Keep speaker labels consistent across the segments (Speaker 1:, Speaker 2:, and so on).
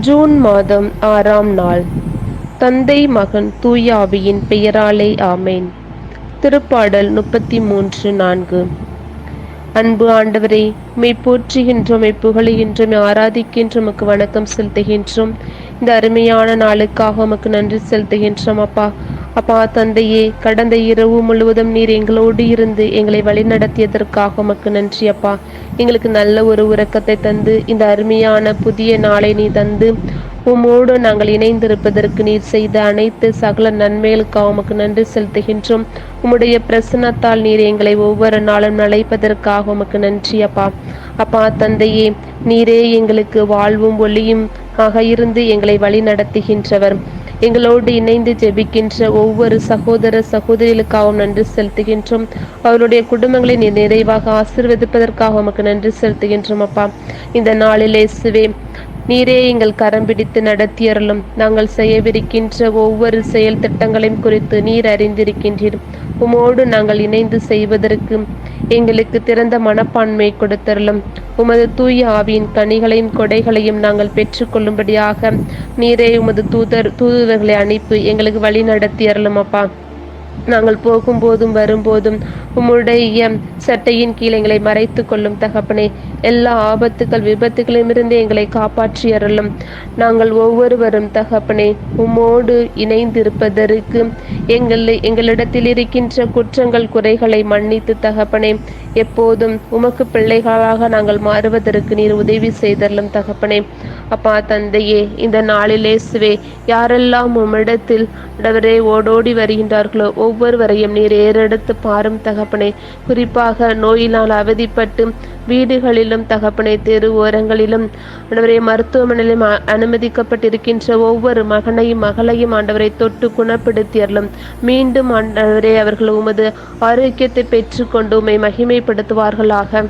Speaker 1: June மாதம் ஆறாம் நாள். தந்தை மகன் தூயாவியின் பெயராலே ஆமேன். திருப்பாடல் முப்பத்தி மூன்று நான்கு. அன்பு ஆண்டவரே மெய் போற்றுகின்றோம் மெய் புகழுகின்றோம் ஆராதிக்கின்றோம் உமக்கு வணக்கம் செலுத்துகின்றோம். இந்த அருமையான நாளுக்காக உமக்கு நன்றி செலுத்துகின்றோம் அப்பா. அப்பா தந்தையே கடந்த இரவு முழுவதும் நீர் எங்களோடு இருந்து எங்களை வழிநடத்தியதற்காக உமக்கு நன்றி அப்பா. எங்களுக்கு நல்ல ஒரு உறக்கத்தை தந்து இந்த அருமையான புதிய நாளை நீ தந்து உம்மோடு நாங்கள் இணைந்திருப்பதற்கு நீர் செய்த அனைத்து சகல நன்மைகளுக்காக உமக்கு நன்றி செலுத்துகின்றோம். உம்முடைய பிரசன்னத்தால் நீர் எங்களை ஒவ்வொரு நாளும் நழைப்பதற்காக உமக்கு நன்றி அப்பா. அப்பா தந்தையே நீரே எங்களுக்கு வாழ்வும் ஒளியும் ஆக இருந்து எங்களை வழி நடத்துகின்றவர் எங்களோடு இணைந்து ஜெபிக்கின்ற ஒவ்வொரு சகோதர சகோதரிகளுக்காகவும் நன்றி செலுத்துகின்றோம். அவருடைய குடும்பங்களை நீ நிறைவாக ஆசிர்வதிப்பதற்காக உமக்கு நன்றி செலுத்துகின்றோம் அப்பா. இந்த நாளிலே சுவே நீரே எங்கள் கரம் பிடித்து நடத்தியறலும் நாங்கள் செய்யவிருக்கின்ற ஒவ்வொரு செயல் திட்டங்களையும் குறித்து நீர் அறிந்திருக்கின்றீர். உமோடு நாங்கள் இணைந்து செய்வதற்கு எங்களுக்கு திறந்த மனப்பான்மை கொடுத்தருளும். உமது தூய ஆவியின் கனிகளையும் கொடைகளையும் நாங்கள் பெற்றுக்கொள்ளும்படியாக நீரே உமது தூதர் தூதுவர்களை அனுப்பி எங்களுக்கு வழி நடத்தி அருளும் அப்பா. நாங்கள் போகும்போதும் வரும்போதும் உம்முடைய சட்டையின் கீழ் எங்களை மறைத்து கொள்ளும் தகப்பனே. எல்லா ஆபத்துக்கள் விபத்துகளிலிருந்து எங்களை காப்பாற்றி அருளும். நாங்கள் ஒவ்வொருவரும் தகப்பனே உம்மோடு இணைந்திருப்பதற்கு எங்களை எங்களிடத்தில் இருக்கின்ற குற்றங்கள் குறைகளை மன்னித்து தகப்பனே. எப்போதும் உமக்கு பிள்ளைகளாக நாங்கள் மாறுவதற்கு நீர் உதவி செய்தரலும் தகப்பனே. அப்பா தந்தையே இந்த நாளிலே சுவே யாரெல்லாம் உம்மிடத்தில் இடவரே ஓடோடி வருகின்றார்களோ ஒவ்வொருவரையும் நீர் ஏறெடுத்து பாரும் தகப்பனே. குறிப்பாக நோயினால் அவதிப்பட்டு வீடுகளிலும் தகப்பனை தெரு ஓரங்களிலும் ஆண்டவரை மருத்துவமனையிலும் அனுமதிக்கப்பட்டிருக்கின்ற ஒவ்வொரு மகனையும் மகளையும் ஆண்டவரை தொட்டு குணப்படுத்தியறலும் மீண்டும் ஆண்டவரே அவர்கள் உமது ஆரோக்கியத்தை பெற்றுக்கொண்டு உமை மகிமைப்படுத்துவார்களாக.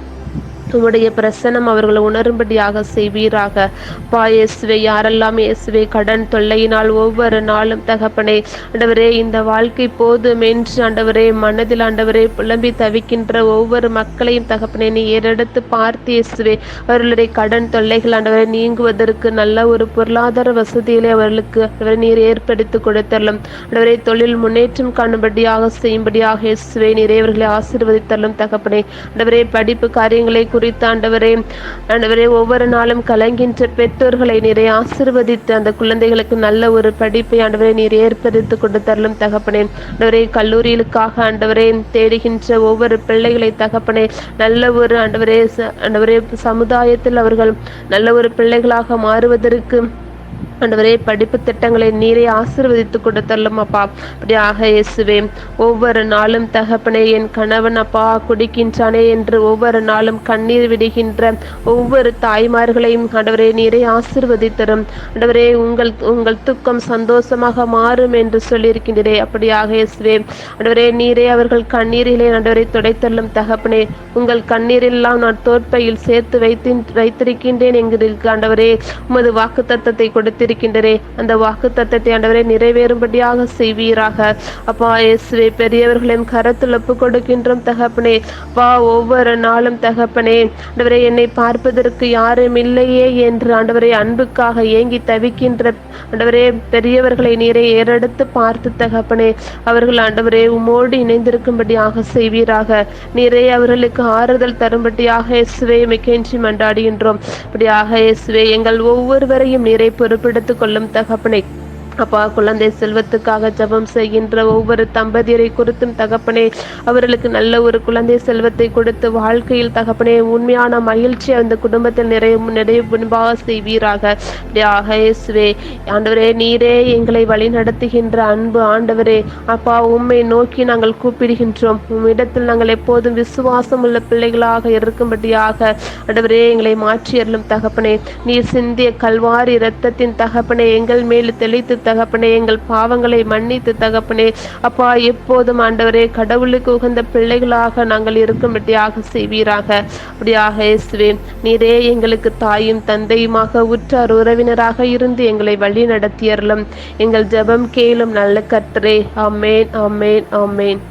Speaker 1: உம்முடைய பிரசனம் அவர்களை உணரும்படியாக செய்வீராக. பா இயேசுவை யாரெல்லாம் இயேசுவை கடன் தொல்லையினால் ஒவ்வொரு நாளும் தகப்பனே ஆண்டவரே இந்த வாழ்க்கை போதும் என்று ஆண்டவரே மனதில் ஆண்டவரே புலம்பி தவிக்கின்ற ஒவ்வொரு மக்களையும் தகப்பனே நீ ஏறெடுத்து பார்த்து இயேசுவே அவர்களுடைய கடன் தொல்லைகள் ஆண்டவரை நீங்குவதற்கு நல்ல ஒரு பொருளாதார வசதிகளை அவர்களுக்கு ஆண்டவரை நீர் ஏற்படுத்தி கொடுத்தரலும் ஆண்டவரை தொழில் முன்னேற்றம் காணும்படியாக செய்யும்படியாக இயேசுவே நிறையவர்களை ஆசீர்வதித்தரலும் தகப்பனே. ஆண்டவரே படிப்பு காரியங்களை குறி ஆண்டவரே ஆண்டவரே ஒவ்வொரு நாளும் கலங்கின்ற பெற்றோர்களை நிறைய ஆசிர்வதித்து அந்த குழந்தைகளுக்கு நல்ல ஒரு படிப்பை ஆண்டவரை நீர் ஏற்படுத்தி தரலும் தகப்பனே. ஆண்டவரே கல்லூரிகளுக்காக ஆண்டவரே தேடுகின்ற ஒவ்வொரு பிள்ளைகளை தகப்பனே நல்ல ஒரு ஆண்டவரே ஆண்டவரே சமுதாயத்தில் அவர்கள் நல்ல ஒரு பிள்ளைகளாக மாறுவதற்கு ஆண்டவரே படிப்பு திட்டங்களை நீரே ஆசிர்வதித்து கொடுத்தல்லும் அப்பா. அப்படியாக இயேசுவே ஒவ்வொரு நாளும் தகப்பனே என் கணவன் அப்பா குடிக்கின்றானே என்று ஒவ்வொரு நாளும் கண்ணீர் விடுகின்ற ஒவ்வொரு தாய்மார்களையும் ஆண்டவரே நீரை ஆசிர்வதித்தரும். ஆண்டவரே உங்கள் உங்கள் துக்கம் சந்தோஷமாக மாறும் என்று சொல்லியிருக்கின்றே அப்படியாக இயேசுவே. ஆண்டவரே நீரே அவர்கள் கண்ணீரிலே ஆண்டவரை துடைத்தள்ளும் தகப்பனே உங்கள் கண்ணீரெல்லாம் நான் தோற்பையில் சேர்த்து வைத்து வைத்திருக்கின்றேன் என்கிறீர்கள் ஆண்டவரே உமது வாக்கு தத்தத்தை கொடுத்து வைத்திருக்கின்றனே அந்த வாக்கு தத்தத்தை ஆண்டவரை நிறைவேறும்படியாக செய்வீராக. அப்பா இயேசுவை பெரியவர்களின் கரத்தில் ஒப்பு கொடுக்கின்றோம் தகப்பனே. வா ஒவ்வொரு நாளும் தகப்பனே ஆண்டவரை என்னை பார்ப்பதற்கு யாரும் இல்லையே என்று ஆண்டவரை அன்புக்காக ஏங்கி தவிக்கின்ற ஆண்டவரே பெரியவர்களை நீரை ஏறெடுத்து பார்த்து தகப்பனே. அவர்கள் ஆண்டவரே உமோடு இணைந்திருக்கும்படியாக செய்வீராக. நீரே அவர்களுக்கு ஆறுதல் தரும்படியாக இயேசுவை மிக்கென்றி மன்றாடுகின்றோம். இப்படியாக இயேசுவே எங்கள் ஒவ்வொருவரையும் நீரை பொறுப்பிட எடுத்துக் கொள்ளும் தகப்பனை அப்பா குழந்தை செல்வத்துக்காக ஜபம் செய்கின்ற ஒவ்வொரு தம்பதியரை குறித்தும் தகப்பனே அவர்களுக்கு நல்ல ஒரு குழந்தை செல்வத்தை கொடுத்து வாழ்க்கையில் தகப்பனே உண்மையான மகிழ்ச்சி அந்த குடும்பத்தில் நிறைய நிறைய முன்பாக செய்வீராக. இயேசுவே ஆண்டவரே நீரே எங்களை வழி நடத்துகின்ற அன்பு ஆண்டவரே. அப்பா உண்மை நோக்கி நாங்கள் கூப்பிடுகின்றோம். உம்மிடத்தில் நாங்கள் எப்போதும் விசுவாசம் உள்ள பிள்ளைகளாக இருக்கும்படியாக ஆண்டவரே எங்களை மாற்றி அருளும் தகப்பனே. நீர் சிந்திய கல்வாரி இரத்தத்தின் தகப்பனை எங்கள் மேல் தெளித்து தகப்பனே எங்கள் பாவங்களை மன்னித்து தகப்பனே. அப்பா எப்போதும் ஆண்டவரே கடவுளுக்கு உகந்த பிள்ளைகளாக நாங்கள் இருக்கும்படியாக செய்வீராக. அப்படியாக இயேசுவே நீரே எங்களுக்கு தாயும் தந்தையுமாக உற்றார் உறவினராக இருந்து எங்களை வழி நடத்தியறலும் எங்கள் ஜபம் கேளும் நல்ல கற்றே அம்மேன் அம்மேன் அம்மேன்